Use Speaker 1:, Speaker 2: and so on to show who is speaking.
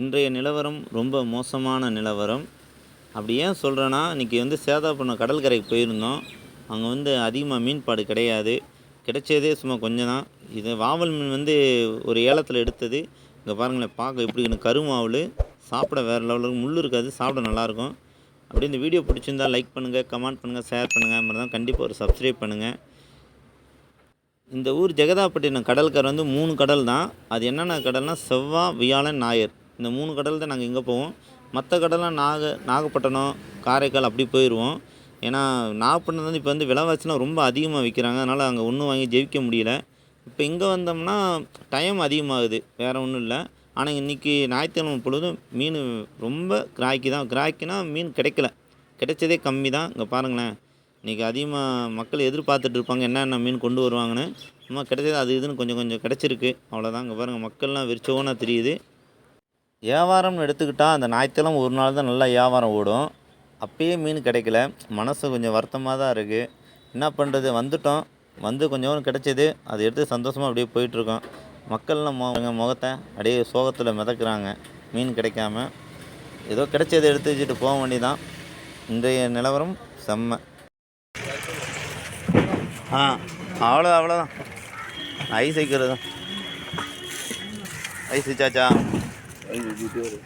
Speaker 1: இன்றைய நிலவரம் ரொம்ப மோசமான நிலவரம். அப்படி ஏன் சொல்கிறேன்னா இன்றைக்கி வந்து சேதாப்பட்டினம் கடற்கரைக்கு போயிருந்தோம். அங்கே வந்து அதிகமாக மீன்பாடு கிடையாது. கிடைச்சதே சும்மா கொஞ்சம் தான் இது வாவல் மீன் வந்து ஒரு ஏலத்தில் எடுத்தது. இங்கே பாருங்களேன் பார்க்க எப்படி இருக்கு. கருமாவல் சாப்பிட வேறு லெவலுக்கு முள் இருக்காது சாப்பிட நல்லாயிருக்கும். அப்படியே இந்த வீடியோ பிடிச்சிருந்தா லைக் பண்ணுங்கள் கமெண்ட் பண்ணுங்கள் ஷேர் பண்ணுங்கள் மாதிரி தான் கண்டிப்பாக ஒரு சப்ஸ்கிரைப் பண்ணுங்கள் இந்த ஊர் ஜெகதாப்பட்டினம் கடற்கரை வந்து மூணு கடல் தான் அது என்னென்ன கடல்னால் செவ்வாய் வியாழன் ஞாயிறு. இந்த மூணு கடல் தான் நாங்கள் இங்கே போவோம். மற்ற கடலாம் நாக நாகப்பட்டினம் காரைக்கால் அப்படி போயிடுவோம் ஏன்னா நாகப்பட்டினம் வந்து இப்போ வந்து விலைவாசிலாம் ரொம்ப அதிகமாக விற்கிறாங்க அதனால் அங்கே ஒன்றும் வாங்கி ஜெயிக்க முடியல. இப்போ இங்கே வந்தோம்னா டைம் அதிகமாகுது. வேறு ஒன்றும் இல்லை. ஆனால் இன்றைக்கி ஞாயிற்றுக்கிழமை பொழுதும் மீன் ரொம்ப கிராய்க்கு தான். கிராய்க்குனா மீன் கிடைக்கல. கிடைச்சதே கம்மி தான். இங்கே பாருங்களேன். இன்றைக்கி அதிகமாக மக்கள் எதிர்பார்த்துட்டு இருப்பாங்க. என்னென்ன மீன் கொண்டு வருவாங்கன்னு. சும்மா கிடைச்சது அது இதுன்னு கொஞ்சம் கொஞ்சம் கிடச்சிருக்கு. அவ்வளோதான் இங்கே பாருங்கள் மக்கள்லாம் விரிச்சோன்னா தெரியுது. வியாபாரம்னு எடுத்துக்கிட்டால் அந்த ஞாயிற்றுக்கிழமை ஒரு நாள் தான் நல்லா வியாபாரம் ஓடும். அப்பயே மீன் கிடைக்கல. மனசு கொஞ்சம் வருத்தமாக தான் இருக்குது என்ன பண்ணுறது வந்துட்டோம். வந்து கொஞ்சம் கிடச்சிது. அதை எடுத்து சந்தோஷமாக அப்படியே போயிட்டுருக்கோம். மக்கள்லாம் மொ எங்கள் முகத்தை அப்படியே சோகத்தில் மிதக்குறாங்க. மீன் கிடைக்காம. ஏதோ கிடைச்சதை எடுத்து வச்சுட்டு போக வேண்டியதான் இன்றைய நிலவரம் செம்ம. ஆ அவ்வளோ அவ்வளோதான். ஐஸ் வைக்கிறது ஐஸ் வச்சாச்சா? energy building.